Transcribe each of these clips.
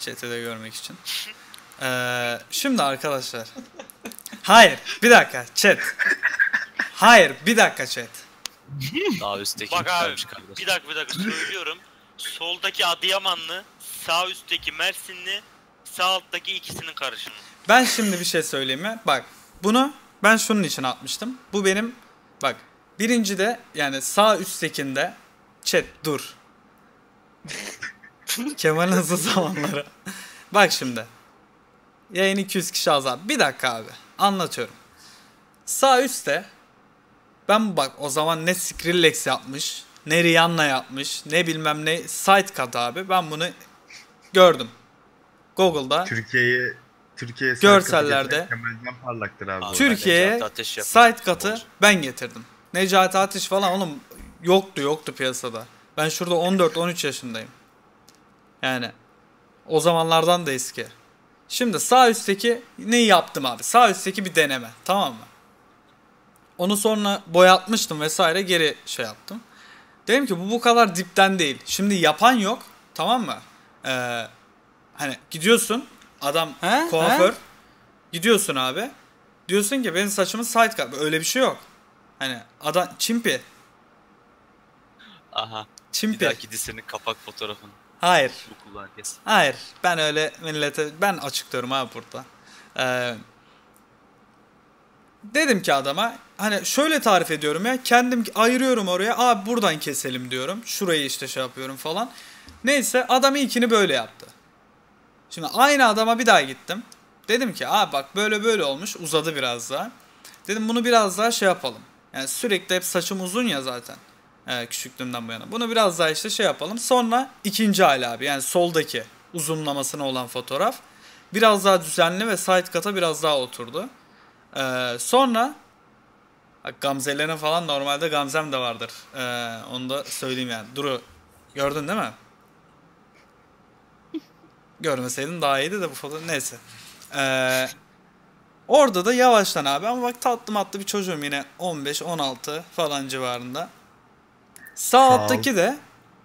Chat'i de görmek için. Ee, şimdi arkadaşlar. Hayır bir dakika chat. Hayır bir dakika chat. Daha üstteki Bak abi kardeş. bir dakika bir dakika söylüyorum. Soldaki Adıyamanlı, sağ üstteki Mersinli, sağ alttaki ikisinin karışımı. Ben şimdi bir şey söyleyeyim mi? Bak bunu ben şunun için atmıştım. Bu benim bak birinci de yani sağ üsttekinde chat dur. Kemal'in hızlı zamanları. Bak şimdi. Yayın 200 kişi azar. Bir dakika abi. Anlatıyorum. Sağ üstte ben bak o zaman ne Skrillex yapmış, ne Rihanna yapmış, ne bilmem ne Sidecut abi. Ben bunu gördüm. Google'da Türkiye'yi Türkiye'ye Görsellerde- parlaktır abi. Türkiye'ye site katı Olur. ben getirdim. Necati Ateş falan oğlum yoktu yoktu piyasada. Ben şurada 14-13 yaşındayım. Yani o zamanlardan da eski. Şimdi sağ üstteki neyi yaptım abi? Sağ üstteki bir deneme tamam mı? Onu sonra boyatmıştım vesaire geri şey yaptım. Dedim ki bu bu kadar dipten değil. Şimdi yapan yok tamam mı? Ee, hani gidiyorsun adam He? kuaför He? gidiyorsun abi. Diyorsun ki benim saçımın side cut. Öyle bir şey yok. Hani adam çimpi. Aha. Bir Çimpi. dahaki dizinin kapak fotoğrafını. Hayır. Herkes. Hayır. Ben öyle millete ben açıklıyorum abi burada. Ee, dedim ki adama hani şöyle tarif ediyorum ya kendim ayırıyorum oraya abi buradan keselim diyorum. Şurayı işte şey yapıyorum falan. Neyse adam ilkini böyle yaptı. Şimdi aynı adama bir daha gittim. Dedim ki abi bak böyle böyle olmuş uzadı biraz daha. Dedim bunu biraz daha şey yapalım. Yani sürekli hep saçım uzun ya zaten. Ee, küçüklüğümden bu yana. Bunu biraz daha işte şey yapalım. Sonra ikinci hali abi yani soldaki uzunlamasına olan fotoğraf. Biraz daha düzenli ve side kata biraz daha oturdu. Ee, sonra bak Gamze'lerin falan normalde Gamzem de vardır. Ee, onu da söyleyeyim yani. Duru gördün değil mi? Görmeseydin daha iyiydi de bu fotoğraf. Neyse. Ee, orada da yavaştan abi ama bak tatlı matlı bir çocuğum yine 15-16 falan civarında. Sağ Sağ alttaki de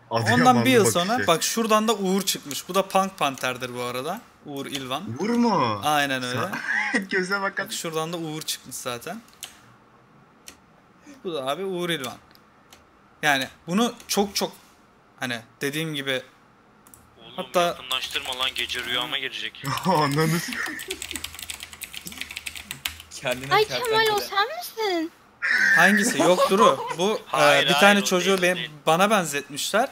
ondan Adıyamanlı bir yıl bakışı. sonra bak şuradan da Uğur çıkmış. Bu da Punk Panther'dir bu arada. Uğur İlvan. Vur mu? Aynen öyle. Göze bakın. Bak şuradan da Uğur çıkmış zaten. Bu da abi Uğur İlvan. Yani bunu çok çok hani dediğim gibi Oğlum Hatta- yakınlaştırma lan gece rüyama girecek. Ananı s- Kendine Ay kertenkele. Kemal o sen misin? Hangisi yok Duru. Bu Hayır, e, bir hayır, tane çocuğu değil, değil. bana benzetmişler.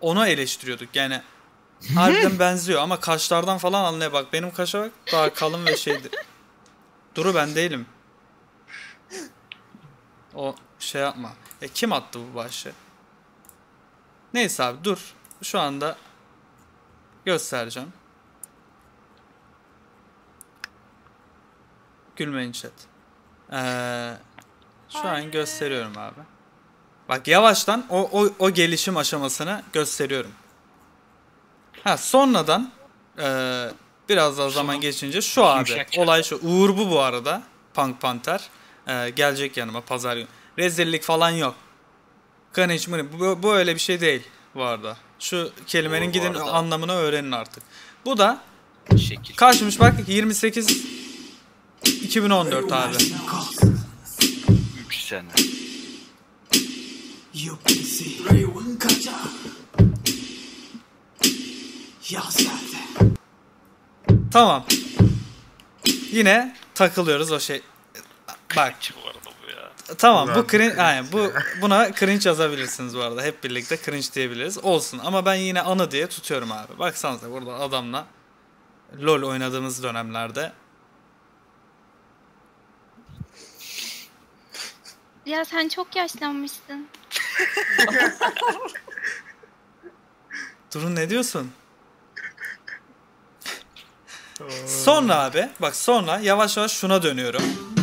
Onu eleştiriyorduk yani. Harbiden benziyor ama kaşlardan falan anlaya bak. Benim kaşa bak daha kalın ve şeydi. Duru ben değilim. O şey yapma. Ya kim attı bu başı? Neyse abi dur. Şu anda göstereceğim. Gülmeyin chat. Ee, şu an gösteriyorum abi. Bak yavaştan o, o, o gelişim aşamasını gösteriyorum. Ha sonradan ee, biraz daha zaman geçince şu abi. Olay şu. Uğur bu bu arada. Punk Panther. Ee, gelecek yanıma pazar günü. Rezillik falan yok. Kaniç mırı. Bu, bu öyle bir şey değil bu arada. Şu kelimenin Uğur gidin arada. anlamını öğrenin artık. Bu da Şekil. kaçmış bak 28 2014 abi. 3 sene. Tamam. Yine takılıyoruz o şey. Bak Çık bu arada bu ya. tamam bu Ulan. cringe yani bu buna cringe yazabilirsiniz bu arada. Hep birlikte cringe diyebiliriz. Olsun ama ben yine anı diye tutuyorum abi. Baksanıza burada adamla LoL oynadığımız dönemlerde Ya sen çok yaşlanmışsın. Durun ne diyorsun? sonra abi bak sonra yavaş yavaş şuna dönüyorum.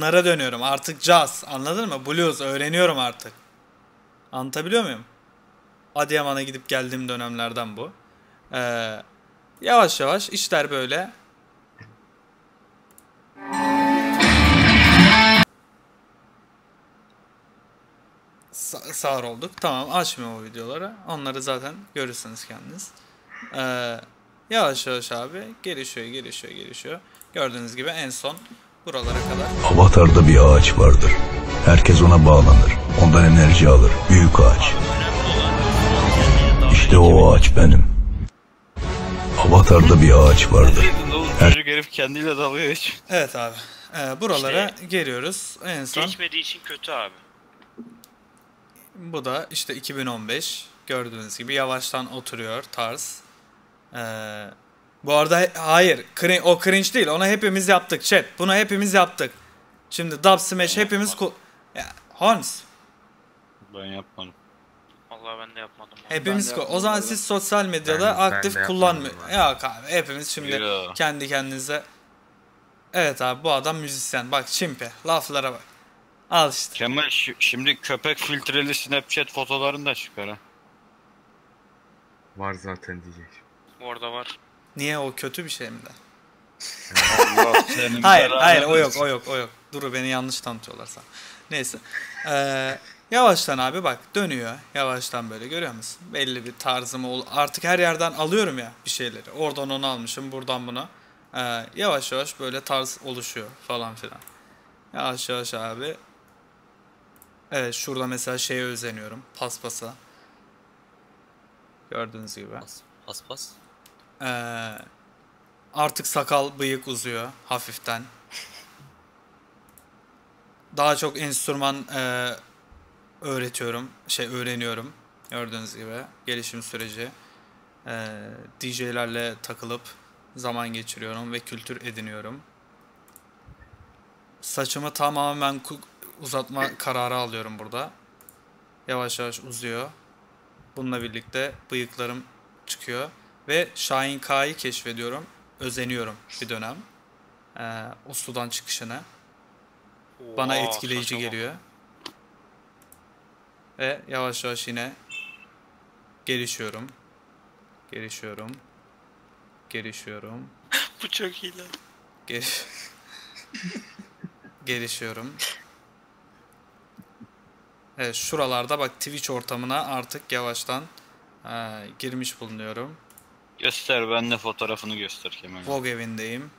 Bunlara dönüyorum. Artık jazz. Anladın mı? Blues öğreniyorum artık. Anlatabiliyor muyum? Adıyaman'a gidip geldiğim dönemlerden bu. Ee, Yavaş yavaş işler böyle. Sa- sağır olduk. Tamam açmıyorum o videoları. Onları zaten görürsünüz kendiniz. Ee, yavaş yavaş abi gelişiyor gelişiyor gelişiyor. Gördüğünüz gibi en son buralara kadar. Avatar'da bir ağaç vardır. Herkes ona bağlanır. Ondan enerji alır. Büyük ağaç. İşte o ağaç benim. Avatar'da bir ağaç vardır. Çocuk herif kendiyle dalga geçiyor. Evet abi. Ee, buralara İşte- geliyoruz. En son geçmediği için kötü abi. bu da işte 2015. Gördüğünüz gibi yavaştan oturuyor tarz. Ee, bu arada hayır. cri- o cringe değil. Onu hepimiz yaptık chat. Bunu hepimiz yaptık. Şimdi Dub Smash hepimiz ku- ya, Holmes. Ben yapmadım. Vallahi ben de yapmadım. onu. Hepimiz de ku- O yapmadım zaman vallahi. siz sosyal medyada Ben- ben de aktif yapmadım kullanmıyor. vallahi. Yok abi hepimiz şimdi Yo. kendi kendinize Evet abi bu adam müzisyen. Bak çimpe. Laflara bak. Al işte. Kemal şi- şimdi köpek filtreli Snapchat fotoğrafını da çıkar ha. Var zaten diyecek. Orada var. Niye o kötü bir şey mi de? Allah senin Hayır, hayır o yok, o yok, o yok. Duru beni yanlış tanıtıyorlar sana. Neyse. Ee, yavaştan abi bak dönüyor. Yavaştan böyle görüyor musun? Belli bir tarzım ol. Artık her yerden alıyorum ya bir şeyleri. Oradan onu almışım, buradan bunu. Ee, yavaş yavaş böyle tarz oluşuyor falan filan. Yavaş yavaş abi. Evet şurada mesela şeye özeniyorum. Paspasa. Gördüğünüz gibi. Pas pas. pas. Ee, artık sakal bıyık uzuyor hafiften. Daha çok enstrüman e, öğretiyorum, şey öğreniyorum. Gördüğünüz gibi gelişim süreci. Ee, DJ'lerle takılıp zaman geçiriyorum ve kültür ediniyorum. Saçımı tamamen uzatma kararı alıyorum burada. Yavaş yavaş uzuyor. Bununla birlikte bıyıklarım çıkıyor. Ve Şahin K'yı keşfediyorum. Özeniyorum bir dönem. Ee, o sudan çıkışına. Bana Oha, etkileyici saçma geliyor. Ve yavaş yavaş yine gelişiyorum. Gelişiyorum. Gelişiyorum. Bu çok iyi lan. Geliş... gelişiyorum. Evet şuralarda bak Twitch ortamına artık yavaştan e, girmiş bulunuyorum. Göster ben de fotoğrafını göster Kemal. Vogue evindeyim.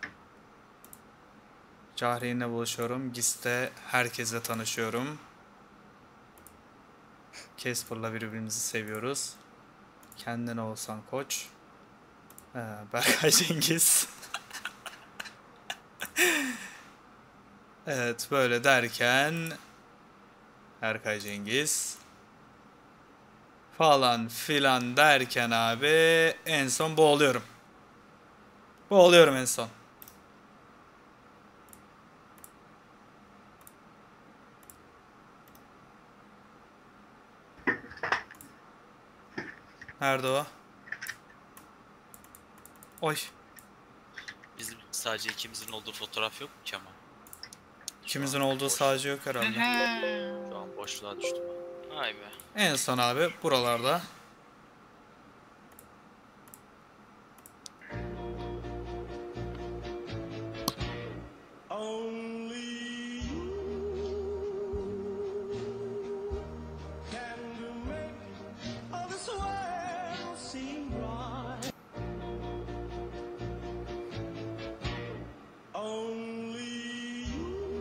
Cahreyn'le buluşuyorum. GIS'te herkesle tanışıyorum. Casper'la birbirimizi seviyoruz. Kendine olsan koç. Ee, Berkay Cengiz. evet böyle derken Berkay Cengiz falan filan derken abi en son boğuluyorum. Boğuluyorum en son. Nerede o? Oy. Bizim sadece ikimizin olduğu fotoğraf yok mu Kemal? İkimizin olduğu sadece yok herhalde. Şu an boşluğa düştüm. Vay be. En son abi buralarda.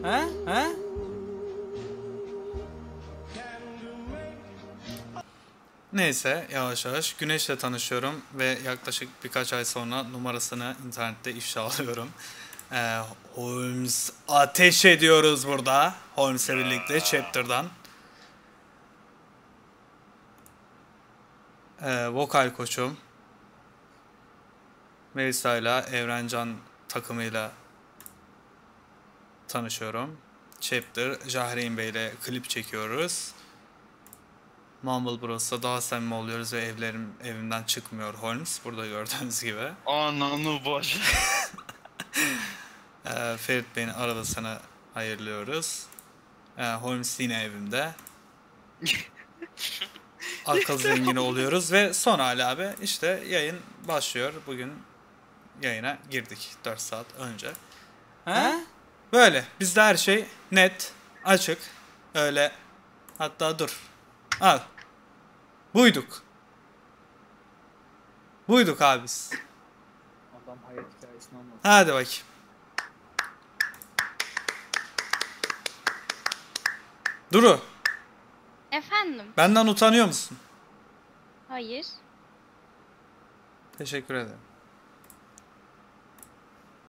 He? He? Neyse yavaş yavaş Güneş'le tanışıyorum ve yaklaşık birkaç ay sonra numarasını internette ifşa alıyorum. Ee, Holmes ateş ediyoruz burada. Holmes'le birlikte Chapter'dan. Ee, vokal koçum. Melisa'yla Evrencan takımıyla tanışıyorum. Chapter, Jahreyn Bey'le klip çekiyoruz. Mumble Bros'ta daha samimi oluyoruz ve evlerim evimden çıkmıyor Holmes. Burada gördüğünüz gibi. Ananı baş. Ee, Ferit Bey'in arabasını ayırlıyoruz. Ee, Holmes yine evimde. Akıl zengini oluyoruz ve son hali abi işte yayın başlıyor. Bugün yayına girdik 4 saat önce. He? Böyle. Bizde her şey net, açık. Öyle. Hatta dur. Al. Buyduk. Buyduk abi biz. Adam hayat hikayesini anlatıyor. Hadi bakayım. Duru, Efendim? benden utanıyor musun? Hayır. Teşekkür ederim.